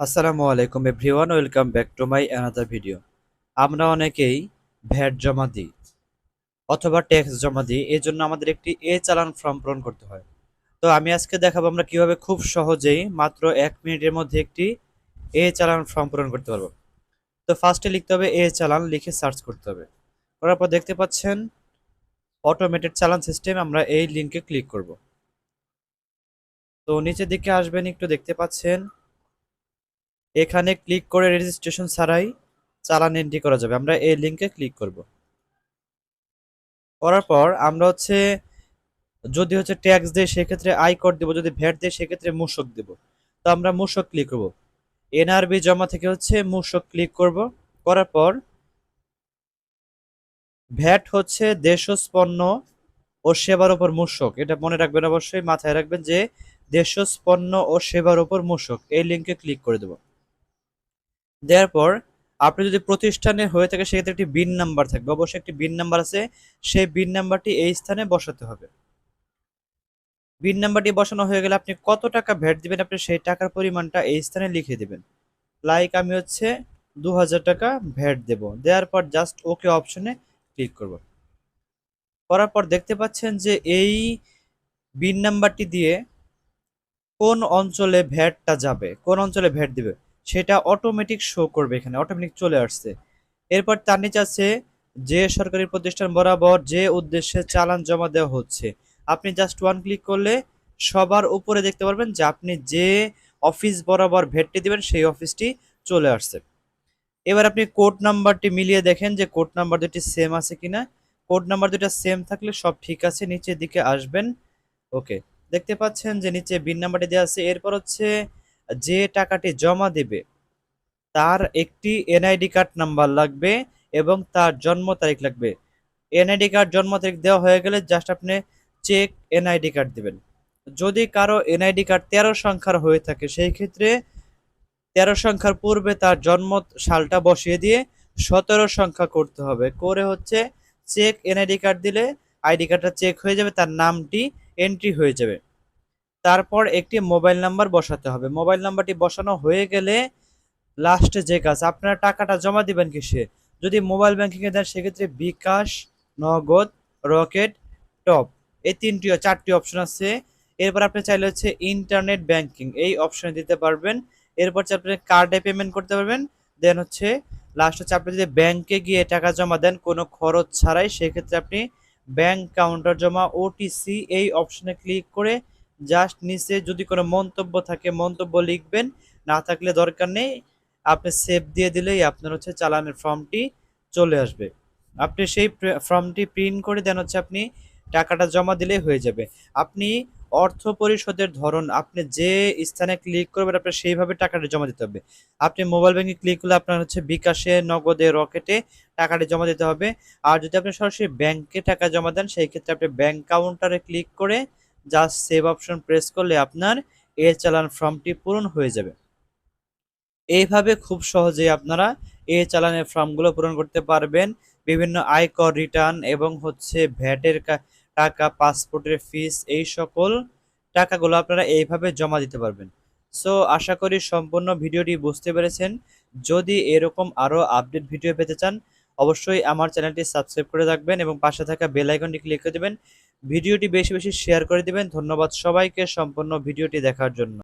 আসসালামু আলাইকুম everyone, welcome back to my another video আমরা অনেকেই ভ্যাট জমা দিই অথবা ট্যাক্স জমা দিই এর জন্য আমাদের একটি এ চালান ফর্ম পূরণ করতে হয়। তো আমি আজকে দেখাবো আমরা কীভাবে খুব সহজেই মাত্র এক মিনিটের মধ্যে একটি এ চালান ফর্ম পূরণ করতে পারব। তো ফার্স্টে লিখতে হবে এ চালান, লিখে সার্চ করতে হবে। করার পর দেখতে পাচ্ছেন অটোমেটেড চালান সিস্টেম আমরা এই লিঙ্কে ক্লিক করব। তো নিচের দিকে আসবেন, একটু দেখতে পাচ্ছেন এখানে ক্লিক করে রেজিস্ট্রেশন ছাড়াই চালান এন্ট্রি করা যাবে। আমরা এই লিঙ্কে ক্লিক করব। করার পর আমরা হচ্ছে, যদি হচ্ছে ট্যাক্স দেয় সেক্ষেত্রে আই কোড দেবো, যদি ভ্যাট দেয় সেক্ষেত্রে মূসক দেব। তো আমরা মূসক ক্লিক করব। এনআরবি জমা থেকে হচ্ছে মূসক ক্লিক করব। করার পর ভ্যাট হচ্ছে দেশজ পণ্য ও সেবার উপর মূসক। এটা মনে রাখবেন অবশ্যই, মাথায় রাখবেন যে দেশজ পণ্য ও সেবার উপর মূসক। এই লিঙ্কে ক্লিক করে দেবো। দেওয়ার পর আপনি যদি প্রতিষ্ঠানে হয়ে থাকে, সেক্ষেত্রে একটি বিন নাম্বার থাকবে। অবশ্যই একটি বিন নাম্বার আছে। সেই বিন নাম্বারটি এই স্থানে বসাতে হবে। বিন নাম্বারটি বসানো হয়ে গেলে আপনি কত টাকা ভ্যাট দিবেন, আপনি সেই টাকার পরিমাণটা এই স্থানে লিখে দিবেন। লাইক আমি হচ্ছে দু হাজার টাকা ভ্যাট দেব। দেওয়ার পর জাস্ট ওকে অপশনে ক্লিক করব। করার পর দেখতে পাচ্ছেন যে এই বিন নাম্বারটি দিয়ে কোন অঞ্চলে ভ্যাটটা যাবে, কোন অঞ্চলে ভ্যাট দিবে। সেটা অটোমেটিক শো করবে এখানে অটোমেটিক চলে আসছে। এরপর তার নিচে আছে, যে সরকারি প্রতিষ্ঠান বরাবর যে উদ্দেশ্যে চালান জমা দেওয়া হচ্ছে, আপনি জাস্ট ওয়ান ক্লিক করলে সবার উপরে দেখতে পারবেন যে আপনি যে অফিস বরাবর ভেটটি দিবেন, সেই অফিসটি চলে আসছে। এবার আপনি কোড নাম্বারটি মিলিয়ে দেখেন যে কোড নাম্বার দুটি সেম আছে কিনা। কোড নাম্বার দুটা সেম থাকলে সব ঠিক আছে, নিচের দিকে আসবেন। ওকে দেখতে পাচ্ছেন যে নিচে বিন নাম্বারটি দেওয়া আছে। এরপর হচ্ছে যে টাকাটি জমা দেবে, তার একটি এনআইডি কার্ড নাম্বার লাগবে এবং তার জন্ম তারিখ লাগবে। এনআইডি কার্ড জন্ম তারিখ দেওয়া হয়ে গেলে জাস্ট আপনি চেক এনআইডি কার্ড দেবেন। যদি কারও এনআইডি কার্ড তেরো সংখ্যার হয়ে থাকে, সেই ক্ষেত্রে তেরো সংখ্যার পূর্বে তার জন্ম সালটা বসিয়ে দিয়ে সতেরো সংখ্যা করতে হবে। করে হচ্ছে চেক এনআইডি কার্ড দিলে আইডি কার্ডটা চেক হয়ে যাবে, তার নামটি এন্ট্রি হয়ে যাবে। তারপর একটি মোবাইল নাম্বার বসাতে হবে। মোবাইল নাম্বারটি বসানো হয়ে গেলে লাস্টে যে কাজ, আপনারা টাকাটা জমা দিবেন কিসে? যদি মোবাইল ব্যাংকিংয়ে দেন, সেক্ষেত্রে বিকাশ, নগদ, রকেট, টপ, এই তিনটি চারটি অপশন আছে। এরপর আপনি চাইলে হচ্ছে ইন্টারনেট ব্যাংকিং এই অপশনে দিতে পারবেন। এরপর হচ্ছে আপনি কার্ডে পেমেন্ট করতে পারবেন। দেন হচ্ছে লাস্ট হচ্ছে আপনি যদি ব্যাংকে গিয়ে টাকা জমা দেন, কোনো খরচ ছাড়াই, সেক্ষেত্রে আপনি ব্যাংক কাউন্টার জমা ওটিসি এই অপশনে ক্লিক করে জাস্ট নিচে যদি কোনো মন্তব্য থাকে, মন্তব্য লিখবেন। না থাকলে দরকার নেই। আপনি সেভ দিয়ে দিলেই আপনার হচ্ছে চালানের ফর্মটি চলে আসবে। আপনি সেই ফর্মটি প্রিন্ট করে দেন হচ্ছে আপনি টাকাটা জমা দিলেই হয়ে যাবে। আপনি অর্থ পরিশোধের ধরন, আপনি যে স্থানে ক্লিক করবেন, আপনার সেইভাবে টাকাটা জমা দিতে হবে। আপনি মোবাইল ব্যাংকে ক্লিক করলে আপনার হচ্ছে বিকাশে, নগদে রকেটে টাকাটি জমা দিতে হবে। আর যদি আপনি সরাসরি ব্যাংকে টাকা জমা দেন, সেই ক্ষেত্রে আপনি ব্যাংক কাউন্টারে ক্লিক করে জাস্ট সেভ অপশন প্রেস করলে আপনার এ চালান ফর্মটি পূরণ হয়ে যাবে। এইভাবে খুব সহজে আপনারা এ চালানের ফর্মগুলো পূরণ করতে পারবেন। বিভিন্ন আয়কর রিটার্ন এবং হচ্ছে ভ্যাটের টাকা পাসপোর্টের ফিস এই সকল টাকাগুলো আপনারা এইভাবে জমা দিতে পারবেন। সো আশা করি সম্পূর্ণ ভিডিওটি বুঝতে পেরেছেন। যদি এরকম আরও আপডেট ভিডিও পেতে চান, অবশ্যই আমার চ্যানেলটি সাবস্ক্রাইব করে রাখবেন এবং পাশে থাকা বেল আইকনটি ক্লিক করে দেবেন। ভিডিওটি বেশি বেশি শেয়ার করে দিবেন। ধন্যবাদ সবাইকে সম্পূর্ণ ভিডিওটি দেখার জন্য।